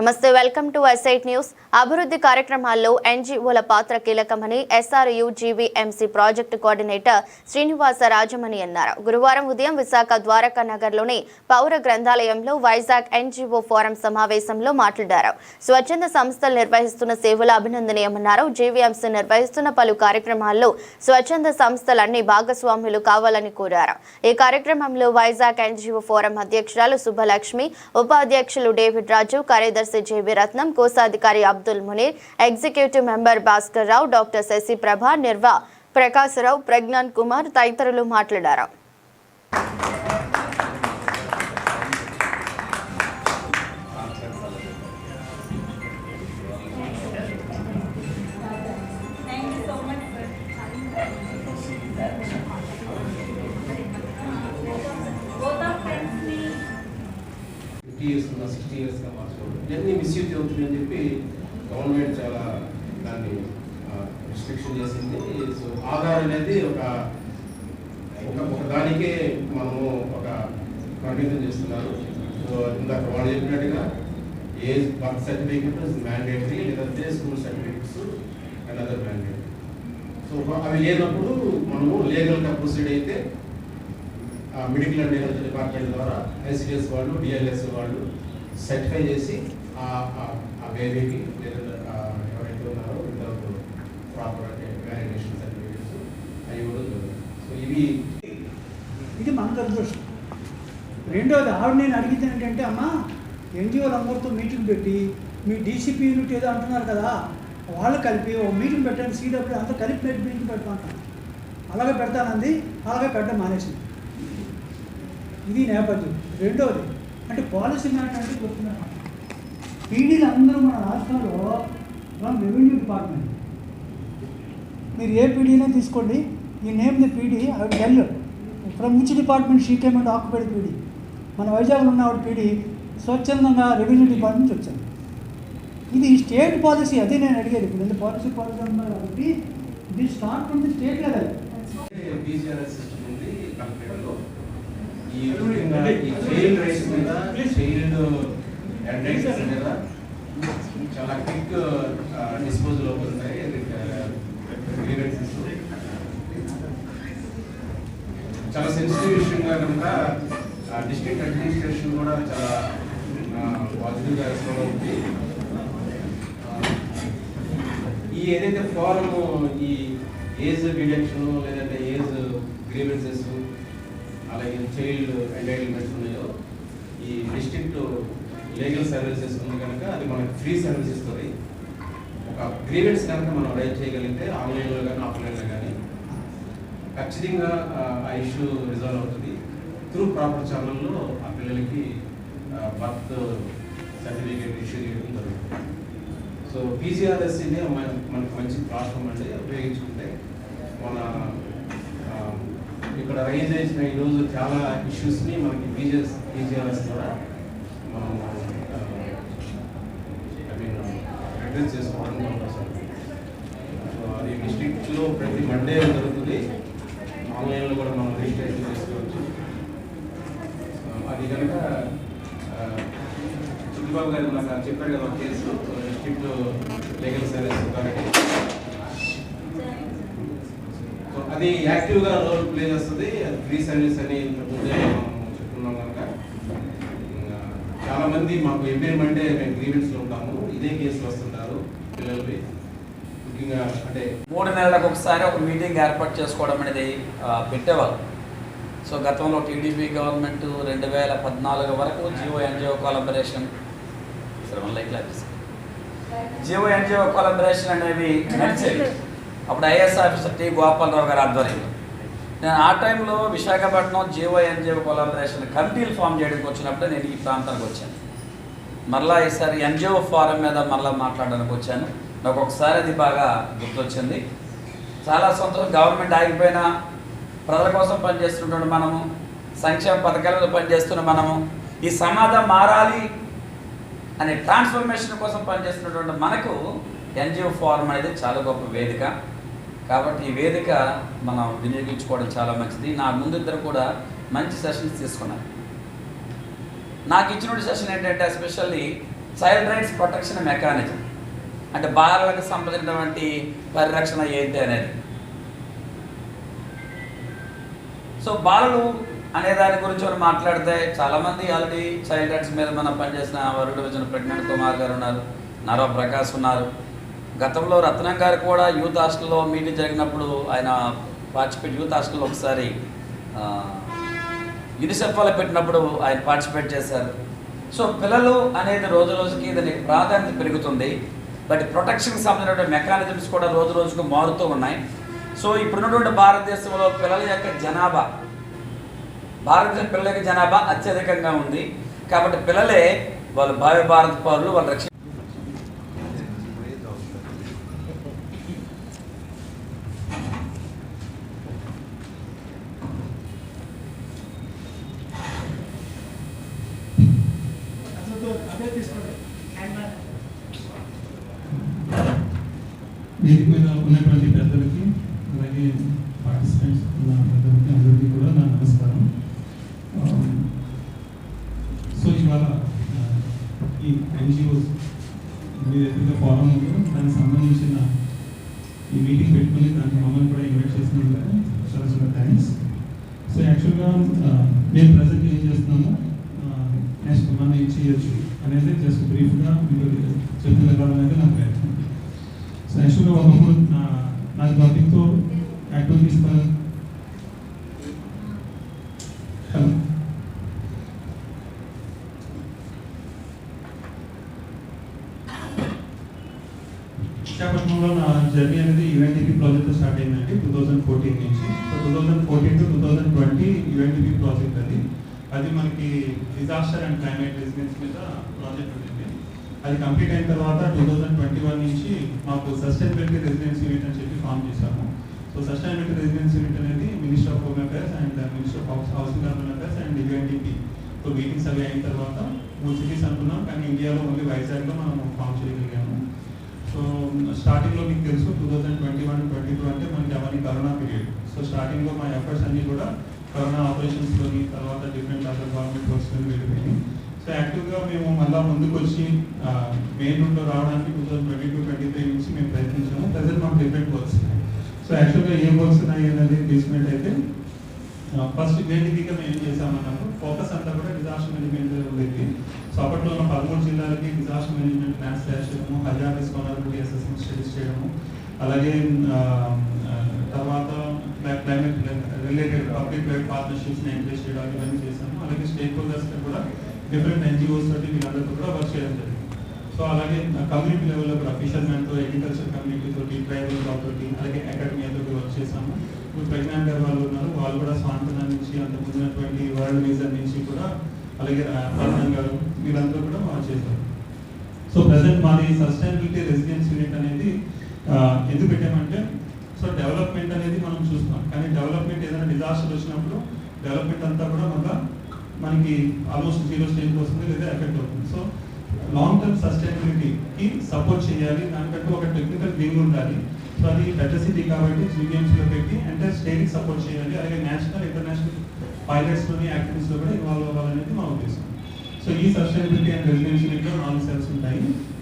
నమస్తే welcome to ఎస్ఐట్ news. అభివృద్ధి కార్యక్రమాల్లో ఎన్జీఓల పాత్ర కీలకమని SRU GVMC project coordinator Srinivasa Rajamani అన్నారు. గురువారం ఉదయం విశాఖ ద్వారకా నగర్లోని పౌర గ్రంథాలయంలో వైజాగ్ ఎన్జీఓ ఫోరం సమావేశంలో మాట్లాడారు. స్వచ్ఛంద సంస్థలు నిర్వహిస్తున్న సేవలు అభినందనీయమన్నారు. జీవీఎంసీ నిర్వహిస్తున్న పలు కార్యక్రమాల్లో స్వచ్ఛంద సంస్థలన్నీ భాగస్వాములు కావాలని కోరారు. ఈ కార్యక్రమంలో వైజాగ్ ఎన్జీఓ ఫోరం అధ్యక్షురాలు సుబ్బలక్ష్మి ఉపాధ్యక్షులు డేవిడ్ రాజు కార్యదర్శి జేబీ రత్నం కోశాధికారి Abdul Munir executive member Bhaskar Rao doctor Shashi Prabha నిర్వా Prakasarao Pragyan Kumar తదితరులు మాట్లాడారు Thank you so much, sir. Both ఇవన్నీ మిస్యూజ్ అవుతున్నాయని చెప్పి గవర్నమెంట్ చాలా దాన్ని రిస్ట్రిక్షన్ చేసింది. సో ఆధార్ అనేది ఒక ఒక దానికే మనము ఒక కంటిన్యూ చేస్తున్నారు. సో ఇందాక వాళ్ళు చెప్పినట్టుగా ఏ బర్త్ సర్టిఫికెట్ మ్యాండేటరీ లేదంటే school certificates and other mandatory so అవి లేనప్పుడు మనము లీగల్గా ప్రొసీడ్ అయితే మెడికల్ అండ్ హెల్త్ డిపార్ట్మెంట్ ద్వారా ఐసిడిఎస్ వాళ్ళు డిఎల్ఎస్ వాళ్ళు సర్టిఫై చేసి ఆ బేబీకి ఎవరైతే ఉన్నారో వితౌట్ ప్రాపర్ అంటే వ్యాలిడేషన్ సర్టిఫికేట్స్ అవి కూడా సో ఇవి ఇది మన దురదృష్టం రెండోది ఆవిడ నేను అడిగింది ఏంటంటే అమ్మా ఎన్జిఓలు అందరితో మీటింగ్ పెట్టి మీ డీసీపీ యూనిట్ ఏదో అంటున్నారు కదా వాళ్ళు కలిపి ఓ మీటింగ్ పెట్టండి సీడబ్ల్యూ అంతా కలిపి పెట్టి మీటింగ్ పెట్టమంటాను అలాగే పెడతానంది అలాగే పెట్టడం మానేసింది. ఇది నేపథ్యం. రెండోది అంటే పాలసీ మ్యాటర్ అంటే చెప్తున్నాను పీడీలు అందరూ మన రాష్ట్రంలో మన రెవెన్యూ డిపార్ట్మెంట్. మీరు ఏ పీడీనే తీసుకోండి. ఈ name the PD I tell from which department she came and occupied PD. మన వైజాగ్లో ఉన్న ఆవిడ పీడీ స్వచ్ఛందంగా రెవెన్యూ డిపార్ట్మెంట్ నుంచి వచ్చాను ఇది స్టేట్ పాలసీ అదే నేను అడిగేది. ఇప్పుడు ఎందుకు పాలసీ పాలసీ అన్నారు కాబట్టి ఇది start from the state level. ఈ చైల్డ్ రైట్స్ మీద చైల్డ్ అటెండెన్స్ మీద చాలా క్విక్ డిస్పోజల్ చాలా సెన్సిటివ్ విషయంగా కనుక డిస్ట్రిక్ట్ అడ్మినిస్ట్రేషన్ కూడా చాలా పాజిటివ్గా రెస్పాండ్ అవుతుంది ఈ ఏదైతే ఫారం ఈ ఏజ్ డిడక్షన్ లేదంటే ఏజ్ గ్రీవెన్సెస్ అలాగే చైల్డ్ ఎంటైటిల్మెంట్స్ ఉన్నాయో ఈ డిస్ట్రిక్ట్ లీగల్ సర్వీసెస్ ఉంది కనుక అది మనకి ఫ్రీ సర్వీస్ ఇస్తుంది ఒక గ్రీవెన్స్ కనుక మనం రైట్ చేయగలిగితే ఆన్లైన్లో కానీ ఆఫ్లైన్లో కానీ ఖచ్చితంగా ఆ, ఇష్యూ రిజాల్వ్ అవుతుంది. త్రూ ప్రాపర్ ఛానల్లో ఆ పిల్లలకి బర్త్ సర్టిఫికేట్ ఇష్యూ చేయడం జరుగుతుంది. సో పీసీఆర్ఎస్సీని మనకి మంచి ప్లాట్ఫామ్ అండి. ఉపయోగించుకుంటే మన ఇక్కడ రైజ్ చేసిన ఈరోజు చాలా ఇష్యూస్ని మనకి పీజీఎస్ బీజేఎస్ ద్వారా మనం ఐ మీన్ అడ్రస్ చేసుకోవడం సో అది డిస్ట్రిక్ట్లో ప్రతి మండే జరుగుతుంది. ఆన్లైన్లో కూడా మనం రిజిస్ట్రేషన్ చేసుకోవచ్చు. అది కనుక చిట్టుబాబు గారు నాకు చెప్పారు కదా case district legal service authority so అది యాక్టివ్గా రోల్ ప్లే చేస్తుంది. అది ఫ్రీ సర్వీస్ అని ఇంతకుముందే మనం చెప్పుకున్నాం కనుక ఇంకా చాలా మంది మాకు ఎవ్రీ మండే మేము గ్రీవెన్స్లో ఉంటాము. ఇదే కేసులు వస్తుంటారు పిల్లలవి. ముఖ్యంగా అంటే మూడు నెలలకు ఒకసారి ఒక మీటింగ్ ఏర్పాటు చేసుకోవడం అనేది ఆ, పెట్టేవారు సో గతంలో టీడీపీ గవర్నమెంట్ రెండు వేల పద్నాలుగు వరకు GO NGO collaboration GO NGO collaboration అనేవి నడిచేవి. అప్పుడు ఐఏఎస్ ఆఫీసర్ టి గోపాలరావు గారి ఆధ్వర్యంలో. నేను ఆ టైంలో విశాఖపట్నం జియో ఎన్జిఓ కొలాబరేషన్ కమిటీలు ఫామ్ చేయడానికి వచ్చినప్పుడు నేను ఈ ప్రాంతానికి వచ్చాను. మరలా ఈసారి ఎన్జిఓ ఫారం మీద మరలా మాట్లాడడానికి వచ్చాను. నాకు ఒకసారి అది బాగా గుర్తొచ్చింది. చాలా సంతోషం గవర్నమెంట్ ఆగిపోయినా ప్రజల కోసం పనిచేస్తున్నటువంటి మనము సంక్షేమ పథకాలలో పనిచేస్తున్న మనము ఈ సమాజం మారాలి అనే ట్రాన్స్ఫర్మేషన్ కోసం పనిచేస్తున్నటువంటి మనకు ఎన్జిఓ ఫారం అనేది చాలా గొప్ప వేదిక. కాబట్టి ఈ వేదిక మనం వినియోగించుకోవడం చాలా మంచిది. నా ముందు ఇద్దరు కూడా మంచి సెషన్స్ తీసుకున్నారు. నాకు ఇచ్చిన సెషన్ ఏంటంటే especially child rights protection mechanism అంటే బాలలకు సంబంధించినటువంటి పరిరక్షణ ఏంటి అనేది. సో బాలలు అనే దాని గురించి మనం మాట్లాడితే చాలామంది ఆల్రెడీ చైల్డ్ రైట్స్ మీద మనం పనిచేసిన వరుడు విజయన ప్రెగ్నెంట్ కుమార్ గారు ఉన్నారు నరో ప్రకాష్ ఉన్నారు. గతంలో రత్నం గారు కూడా యూత్ హాస్టల్లో మీటింగ్ జరిగినప్పుడు ఆయన పార్టిసిపేట్ యూత్ హాస్టల్లో ఒకసారి యూనిసెఫ్ వాళ్ళు పెట్టినప్పుడు ఆయన పార్టిసిపేట్ చేశారు. సో పిల్లలు అనేది రోజు రోజుకి దానికి ప్రాధాన్యత పెరుగుతుంది. బట్ ప్రొటెక్షన్కి సంబంధించిన మెకానిజమ్స్ కూడా రోజు రోజుకు మారుతూ ఉన్నాయి. సో ఇప్పుడున్నటువంటి భారతదేశంలో పిల్లల యొక్క జనాభా భారతదేశ పిల్లల యొక్క జనాభా అత్యధికంగా ఉంది. కాబట్టి పిల్లలే వాళ్ళు భావి భారత పౌరులు వాళ్ళు రక్షణ అదే తీసుకోండి వేదిక మీద ఉన్నటువంటి పెద్దలకి అలాగే పార్టిసిపెంట్స్ ఉన్న పెద్దలకి అందరికీ కూడా నా నమస్కారం. Um, సో ఇవాళ ఈ ఎన్జిఓస్ మీ దగ్గర ఫారం ఉందో. దానికి సంబంధించిన ఈ మీటింగ్ పెట్టుకుని దానికి మమ్మల్ని కూడా ఇన్వైట్ చేసినందుకు చాలా చాలా థ్యాంక్స్ సో యాక్చువల్గా మేము ప్రజెంట్ ఏం చేస్తున్నాము నెక్స్ట్ మనం ఏం చేయొచ్చు అనేది జస్ట్ బ్రీఫ్గా మీకు చెప్పిన అనేది అయితే నాకు ఒకప్పుడు నా నా టాపిక్తో యాక్టివిటీస్ హలో విశాఖపట్నంలో నా జర్నీ అనేది యుఎన్డిపి ప్రాజెక్ట్ స్టార్ట్ అయిందండి టూ థౌజండ్ ఫోర్టీన్ నుంచి so two thousand fourteen to two thousand twenty UNDP project అది అది మనకి డిజాస్టర్ అండ్ క్లైమేట్ రెసిడెన్స్ మీద ప్రాజెక్ట్ ఉంటుంది. అది కంప్లీట్ అయిన తర్వాత టూ థౌజండ్ ట్వంటీ వన్ నుంచి మాకు సస్టైనబిలిటీ రెసిడెన్స్ యూనిట్ అని చెప్పి ఫామ్ చేశాము. సో సస్టైనబిలిటీ రెసిడెన్స్ యూనిట్ అనేది minister of home affairs and minister of housing urban affairs and UNDP so meetings అవి అయిన తర్వాత మూడు సిటీస్ అనుకున్నాం కానీ ఇండియాలో ఓన్లీ వైజాగ్లో మనం ఫామ్ చేయగలిగాము. సో స్టార్టింగ్లో మీకు తెలుసు two thousand twenty one twenty two అంటే మనకి అవన్నీ కరోనా పీరియడ్ సో స్టార్టింగ్లో మా ఎఫర్ట్స్ అన్నీ కూడా కరోనా ఆపరేషన్స్లోని తర్వాత డిఫరెంట్ అదర్ గవర్నమెంట్ వర్క్స్లోని వెళ్ళిపోయినాయి. సో యాక్టివ్గా మేము మళ్ళీ ముందుకు వచ్చి మెయిన్ రూట్లో రావడానికి two thousand twenty two twenty three నుంచి మేము ప్రయత్నించాము. ప్రజెంట్ మాకు డిఫరెంట్ వర్క్స్ ఉన్నాయి. సో యాక్చువల్గా ఏం వర్క్స్ ఉన్నాయి అనేది తీసుకున్నట్టయితే ఫస్ట్ వేదికగా మేము ఏం చేసామన్నప్పుడు ఫోకస్ అంతా కూడా డిజాస్టర్ మేనేజ్మెంట్ ఉండేది. సో అప్పట్లో ఉన్న పదమూడు జిల్లాలకి డిజాస్టర్ మేనేజ్మెంట్ ప్లాన్స్ తయారు చేయడము హజార్డీస్ వనరబిలిటీ అసెస్మెంట్ స్టడీస్ చేయడము అలాగే తర్వాత క్లైమేట్ రిలేటెడ్ పబ్లిక్ ప్రైవేట్ పార్ట్నర్షిప్స్ని ఎంకరేజ్ చేయడం ఇవన్నీ చేశాము. అలాగే స్టేక్ హోల్డర్స్ కూడా డిఫరెంట్ ఎన్జిఓస్ తోటి వీళ్ళందరితో కూడా వర్క్ చేయడం జరిగింది. సో అలాగే కమ్యూనిటీ లెవెల్లో కూడా ఫిషర్మెన్తో అగ్రికల్చర్ కమ్యూనిటీ తోటి ట్రైబల్ తోటి అలాగే అకాడమీ తోటి వర్క్ చేసాము ఇప్పుడు ప్రజ్ఞాన్ గారు వాళ్ళు ఉన్నారు వాళ్ళు కూడా స్వాంతన నుంచి అంత ముందున్నటువంటి వరల్డ్ మ్యూజియం నుంచి కూడా అలాగే ప్రధాన్ గారు వీళ్ళందరూ కూడా వర్క్ చేశారు. సో ప్రజెంట్ మాది సస్టైనబిలిటీ రెసిడెన్స్ యూనిట్ అనేది ఎందుకు పెట్టామంటే సో డెవలప్మెంట్ అనేది మనం చూస్తాం కానీ డెవలప్మెంట్ ఏదైనా డిజాస్టర్ వచ్చినప్పుడు డెవలప్మెంట్ అంతా కూడా మళ్ళీ మనకి ఆల్మోస్ట్ జీరో స్టేజ్కి వస్తుంది లేదా ఎఫెక్ట్ అవుతుంది. సో లాంగ్ టర్మ్ సస్టైనబిలిటీకి సపోర్ట్ చేయాలి. దానికంటూ ఒక టెక్నికల్ వింగ్ ఉండాలి. సో అది బెటర్ కాబట్టి జీబీఎంసీలో పెట్టి అంటే స్టేట్కి సపోర్ట్ చేయాలి. అలాగే నేషనల్ ఇంటర్నేషనల్ పైలట్స్లోని యాక్టివిటీస్లో కూడా ఇన్వాల్వ్ అవ్వాలనేది మా ఉద్దేశం. సో ఈ సస్టైనబిలిటీ అండ్ రెసిడెన్షియల్ నాలుగు సెల్స్ ఉంటాయి.